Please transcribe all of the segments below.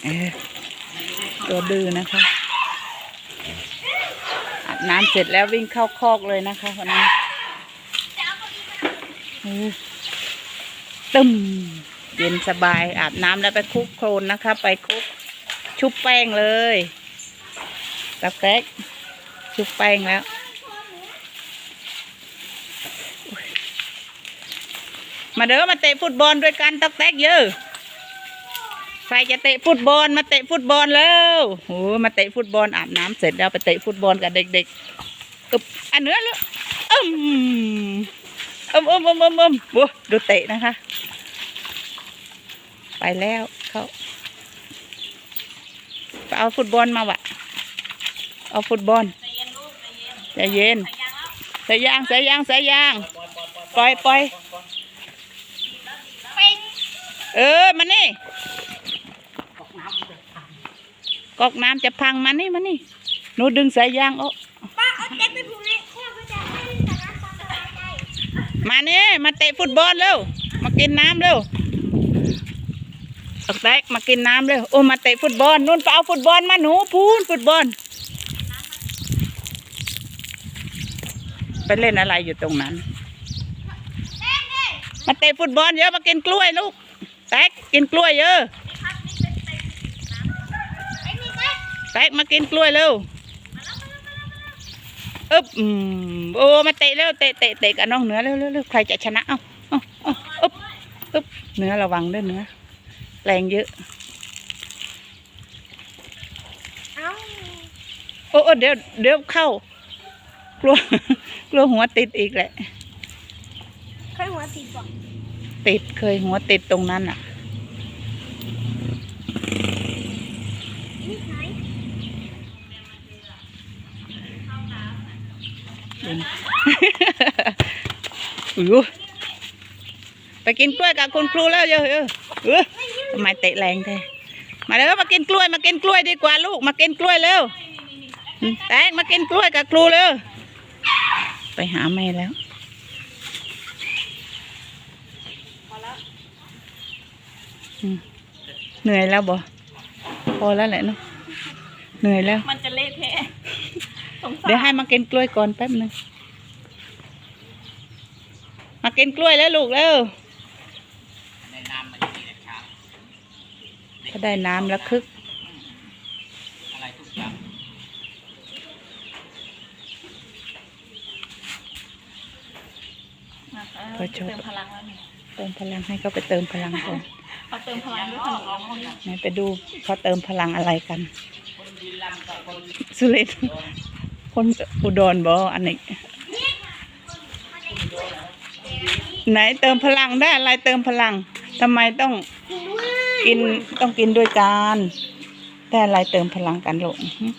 เออตัวดื้อนะคะ อาบน้ำเสร็จแล้ววิ่งเข้าคอกเลยนะคะวันนี้ตึมเย็นสบายอาบน้ำแล้วไปคลุกโคลนนะคะ ไปคลุกชุบแป้งเลยตะแป๊กชุบแป้งแล้วมาเด้อมาเตะฟุตบอลด้วยกันตอกแตกเยอะ รจะเตะฟุตบอลมาเตะฟุตบอลแล้วโอ้มาเตะฟุตบอลอาบน้ำเสร็จแล้วไปเตะฟุตบอลกับเด็กๆอึบอันเนื้อแล้วอืมอืมอืมอืมอืมอืมโอ้ดูเตะนะคะ ไปแล้วเขาเอาฟุตบอลมาวะเอาฟุตบอลใจเย็นใส่ยางใส่ยางใส่ยางปล่อยปล่อยเออมานี่ กอกน้ำจะพังมานี่มานี่หนูดึงสายยางออกป้าเอาเต็มไปผูกเลยพ่อก็จะให้แต่น้ำความสบายใจมานี่มาเตะฟุตบอลเร็วมากินน้ำเร็วตอกแตกมากินน้ำเร็วโอ้มาเตะฟุตบอลนู่นไปเอาฟุตบอลมาหนูพูนฟุตบอลไปเล่นอะไรอยู่ตรงนั้นเต้นเลยมาเตะฟุตบอลเยอะมากินกล้วยลูกแตกกินกล้วยเยอะ ไอ้นี่ เต้นแตกมากินกล้วยเร็วอึบอืมโอ้มาเตะเร็วเตะเตะเตะกับน้องเหนือเร็วเร็วเร็วใครจะชนะเอ้าเอ้าเอ้าอึบอึบเหนือระวังด้วยเหนือแรงเยอะเอ้าโอ้โอ้เดี๋ยวเดี๋ยวเข้ากลัวกลัวหัวติดอีกแหละเคยหัวติดบ่ติดเคยหัวติดตรงนั้นอะ นี่ไหน อือไปกินกล้วยกับคุณครูแล้วเยอะเออเออทำไมเตะแรงแท้มาเด้อมากินกล้วยมากินกล้วยดีกว่าลูกมากินกล้วยเร็วแตงมากินกล้วยกับครูเร็วไปหาแม่แล้วเหนื่อยแล้วบ่พอแล้วแหละเนาะเหนื่อยแล้ว มันจะเละเทะ เดี๋ยวให้มากินกล้วยก่อนแป๊บหนึงมากินกล้วยแล้วลูกเร็วถ้าได้น้ำแล้วคึกพอชอบเติมพลังแล้วนี่เติมพลังให้เขาไปเติมพลังก่อนเอาเติมพลังด้วยขนมร้องห้องนี้ไหนไปดูเขาเติมพลังอะไรกัน สุรินทร์ คนอุดรบออันนี้ ไหนเติมพลังได้อะไรเติมพลังทำไมต้องกินต้องกินด้วยกันได้อะไรเติมพลังกันลูกอื้อหือ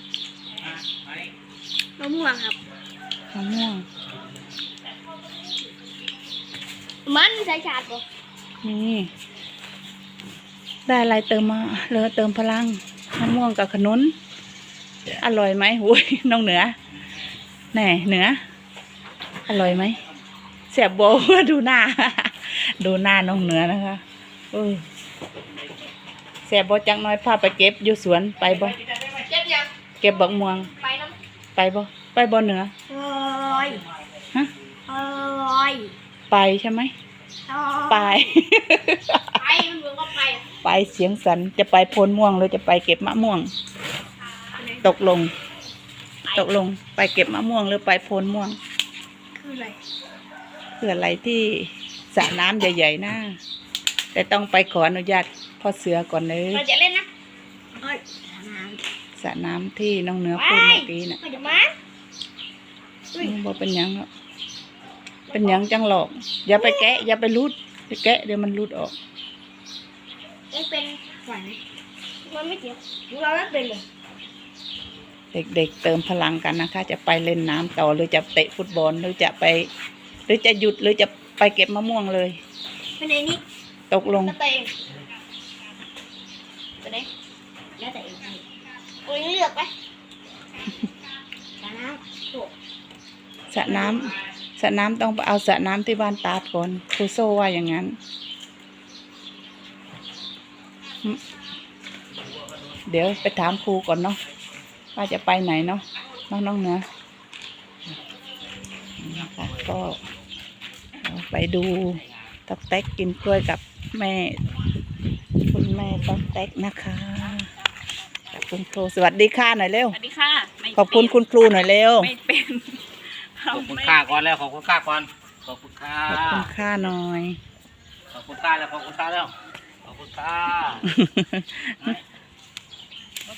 มะม่วงครับมะม่วง มันใส่ชาดบ่นี่ได้อะไรเติมมาเลอเติมพลังมะม่วงกับขนุน อร่อยไหมอุ้ยน้องเหนือ แหน่เหนืออร่อยไหมเสียบโบดูหน้า ดูหน้าน้องเหนือนะคะเออเสียบโบจังน้อยพาไปเก็บอยู่สวนไปบ่เจ็บยังเก็บบักม่วง ไปน้ไปบ่ไปบ่เหนือำอร่อยฮะอร่อยไปใช่ไหมอร่อยไป ไปมันเหมือนว่าไปอะไปเสียงสันจะไปโพนม่วงหรือจะไปเก็บมะม่วง ตกลง ตกลงไปเก็บมะม่วงหรือไปโพนม่วง คืออะไรคืออะไรที่สระน้ำใหญ่ๆนะแต่ต้องไปขออนุญาตพ่อเสือก่อนเลยเราจะเล่นนะเอ้ยน้ำสระน้ำที่น้องเหนือพูดเมื่อกี้น่ะไปเดี๋ยวมันอุ้ยบ่เป็นหยังหรอกเป็นหยังจังหลอก อย่าไปแกะ อย่าไปรูดไปแกะเดี๋ยวมันรูดออก เอ็งเป็นไหวไหมมันไม่เจ็บเราไม่เป็นเลย เด็กๆเติมพลังกันนะคะ จะไปเล่นน้ำต่อหรือจะเตะฟุตบอลหรือจะไป หรือจะหยุดหรือจะไปเก็บมะม่วงเลยไปไหนนี่ตกลงก็เตะเองไปไหนแล้วแต่เองโอ้ยเลือกไปน้ำถูกสระน้ำสระน้ำต้องไปเอาสระน้ำที่บ้านตาดก่อนครูโซว่าอย่างนั้น เดี๋ยวไปถามครูก่อนเนาะ ว่าจะไปไหนเนาะน้องน้องเหนือนะคะก็เราไปดูตอกแตกกินกล้วยกับแม่ คุณแม่ตอกแตกนะคะกับคุณครูสวัสดีค่ะหน่อยเร็วสวัสดีค่ะไม่ขอบคุณคุณครูหน่อยเร็วไม่เป็นขอบคุณค่าก่อนแล้วขอบคุณค่าก่อนขอบคุณค่าขอบคุณค่าหน่อยขอบคุณค่าแล้วขอบคุณค่าแล้วขอบคุณค่า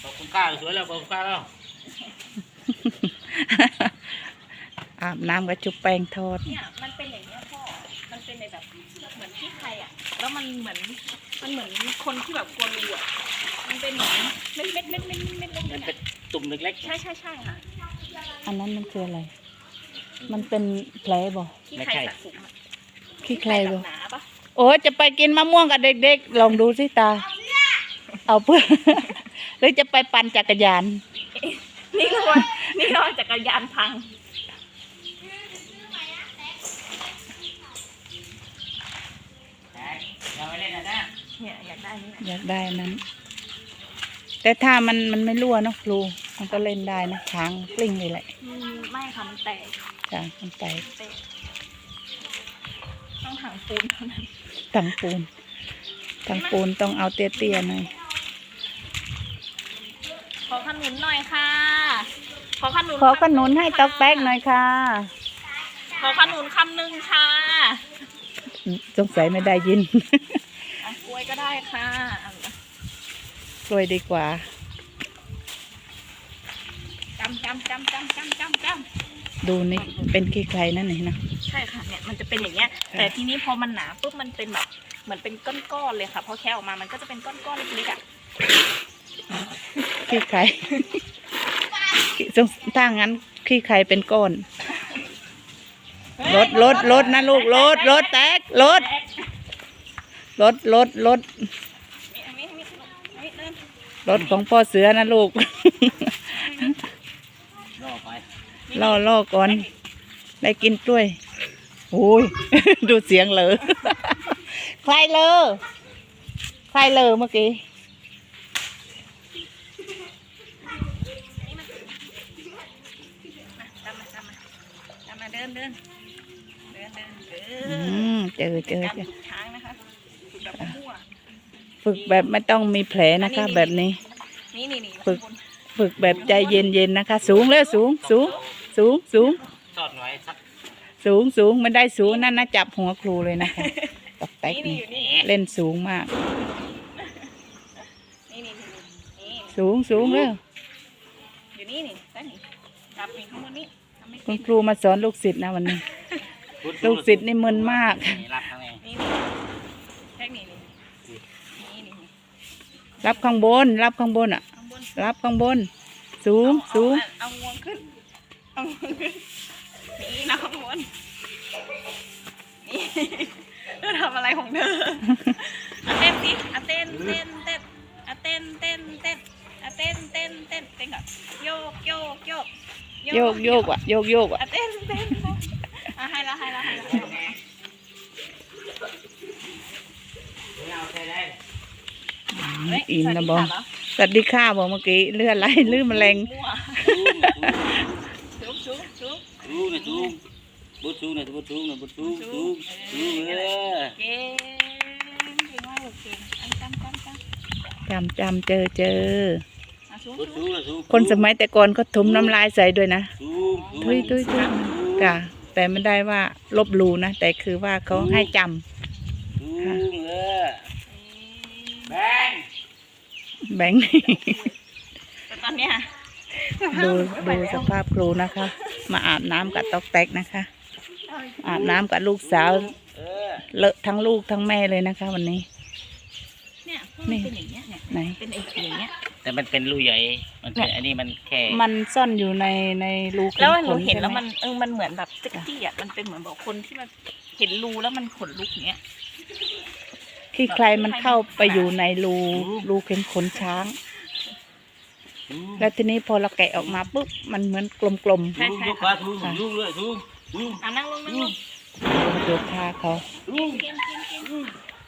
ขอบคุณค่าสวยแล้วขอบคุณค่าแล้วอาบน้ำกับจุบแป้งทอด เนี่ยมันเป็นอย่างเนี้ยพ่อ มันเป็นในแบบเหมือนที่ใครอะ แล้วมันเหมือนมันเหมือนคนที่แบบกลัวรูอะ มันเป็นเหมือนเม็ดเม็ดเม็ดเม็ดเม็ดเม็ดมันเม็เป็ดนตุ่มเล็กใช่ใช่ใช่ค่ะอันนั้นมันคืออะไร มันเป็นแผลบ่ที่ใครสะสมอะขี้ใครบ่หนาปะโอ้ยจะไปกินมะม่วงกับเด็กๆ ลองดูสิตา เอาเพื่อห รือจะไปปั่นจักรยาน นี่รอยนี่รอยจักรยานพังๆเราไม่เล่นนะนะเนี่ยอยากได้นี่อยากได้อันนั้น แต่ถ้ามันมันไม่รั่วเนอะครูมันก็เล่นได้นะช้างกลิ้งเลยแหละอืมไม่ค่ะมันแตกจ้ะมันแตกแตกต้องถังปูนเท่านั้นถังปูนถังปูนต้องเอาเตี้ยๆหน่อย ขอขนุนหน่อยค่ะ ขอขนุนขอขนุนให้ตอกแป๊กหน่อยค่ะ ขอขนุนคำหนึ่งค่ะสงสัยไม่ได้ยินอะกล้วยก็ได้ค่ะอะกล้วยดีกว่าจำจำจำจำจำจำจดูนี่เป็นขี้ใครนั่นเองนะำใช่ค่ะเนี่ยมันจะเป็นอย่างเงี้ยค่ะแต่ทีนี้พอมันหนาปุ๊บมันเป็นแบบเหมือนเป็นก้อนๆเลยค่ะพอแค่ออกมามันก็จะเป็นก้อนๆเล็กๆอะ ขี้ใครสงถ้างั้นขี้ใครเป็นก้อนรถรถรถนะลูกรถรถแตกรถรถรถรถนี่อันนี้อันนี้อันนี้เดินรถของพ่อเสือนะลูกรอไปล่อล่อก่อน ได้กินกล้วยโอ้ยดูเสียงเลยใครเลยใครเลยเมื่อกี้ มาตามมาตามมาตามมาเดิ นเดินเดินเดินเดิอืนมเจอเจอการเจอฝึกช้างนะคะฝึกแบบมั่วฝึกแบบไม่ต้องมีแผลนะคะ แบบนี้ นี่นี่นี่ฝึกฝึกแบบใจเย็นๆนะคะ สูงแล้วสูงสูง สูงสูงทอดหน่อยสักสูงสูงไม่ได้สูงนั่นนะจับหัวครูเลยนะคะตอกแตกนี่นี่นี่อยู่นี่ เล่นสูงมาก นี่นี่นี่นี่สูงสูงเลยอยู่นี่นี่ตั้งนี่จับนี่ข้างบนนี่ทำไม่ คุเป็ณนครูมาสอนลูกศิษย์นะวันนี้ ลูกศิษย์นี่มึนมาก นี่รับทั้งนี้นี่นี่แค่นี้นี่นี่นี่นี่รับข้างบน รับข้างบนอะ ข้างบนรับข้างบน สูงเอาสูงเอาเอางวงขึ้นเอางวงขึ้นนี่นะข้างบนนี่เธอทำอะไรของเธออะเต้นสิอะเต้นเต้นเต้นอะเต้นเต้นเต้นอะเต้นเต้นเต้นเต้นก่อนโยกโยกโยก โยกโยกอะโยกโยกอะอะเต้นเต้นเต้นอะให้ละให้ละให้ละเอาใช้ได้เฮ้ยอินนะบอสวัสดีค่ะเหรสวัสดีค่ะบอกเมื่อกี้เลือดไหลลื่นแมลงมั่วชุบชุบชุบซูนะซูบุซูนะบุซูนะบุซูซูซูเออเก่งเก่งมากลูกเก่งอันจำจำจำจำจำเจอเจอ คนสมัยแต่ก่อนเขาทุมน้ำลายใส่ด้วยนะซูทุยทุยทุยจ้ะแต่ไม่ได้ว่าลบหลูนะ แต่คือว่าเขาให้จำซูเออแบงแบงค์แต่ตอนเนี้ยดูดูสภาพครูนะคะ มาอาบน้ำกับตอกแตกนะคะ อาบน้ำกับลูกสาวเออเลอะทั้งลูกทั้งแม่เลยนะคะ วันนี้เนี่ยมันเป็นอย่างเงี้ยเนี่ยไหน เป็นไอ้อย่างเงี้ย แต่มันเป็นรูใหญ่ มันเป็นอันนี้มันแค่มันซ่อนอยู่ในในรูแล้วหนูขเห็นแล้วใช่ไมันเออมันเหมือนแบบติ๊กตี้อะมันเป็นเหมือนแบบคนที่มันเห็นรูแล้วมันขนลุกอย่างเงี้ยขี้ใครมันเข้าไปอยู่ในรูรูเข็มขนช้างแล้วทีนี้พอเราแกะออกมาปุ๊บมันเหมือนกลมซูยกขาซูซูเลยซูซูอะนั่งลงนั่งลงๆดูท่าเขาซูเก่งเก่งเก่งเก่ง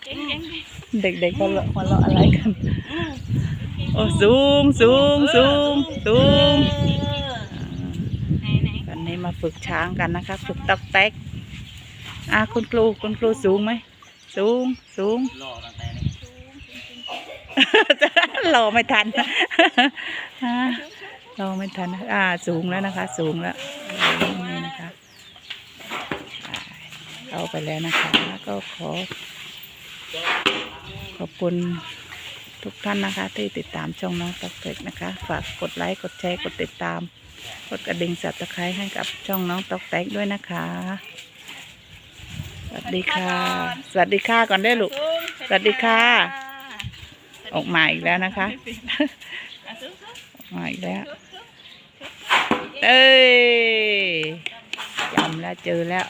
เก่งเก่งเด็กๆก็หัวเราะอะไรกันโโอ้สูงสูงสูงสูงไหนไหนวันนี้มาฝึกช้างกันนะคะ ฝึกตักแตกอะคุณครูคุณครูสูงไหมสูงสูงรอตั้งแต่นี้รอไม่ทันอ่ารอไม่ทันอ่าสูงแล้วนะคะ สูงแล้วนี่นะคะอ่าเข้าไปแล้วนะคะก็ขอข อบคุณทุกท่านนะคะ ที่ติดตามช่องน้องตักเต็กนะคะ ฝากกดไลค์กดแชร์กดติดตาม กดกระดิ่งสับตะไคร้ให้กับช่องน้องตอกแตกด้วยนะคะ สวัสดีค่ะ สวัสดีค่ะก่อนได้ลูก สวัสดีค่ะ ออกมาอีกแล้วนะคะอะสู้ออกมาอีกแล้วๆเอ้ยจำแล้วเจอแล้ว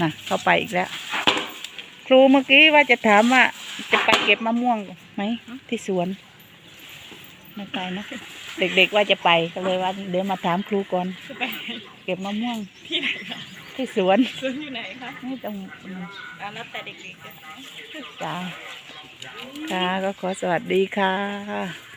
น่ะเข้าไปอีกแล้ว ครูเมื่อกี้ว่าจะถามว่า จะไปเก็บมะม่วงไหมที่สวนไม่ไปนะเด็กๆว่าจะไปก็เลยว่า เดี๋ยวมาถามครูก่อนจะไปไหนเก็บมะม่วงที่ไหนคะที่สวนซื้ออยู่ไหนคะไม่ต้องอะแล้วแต่เด็กๆเลยจ้าค่ะก็ขอสวัสดีค่ะ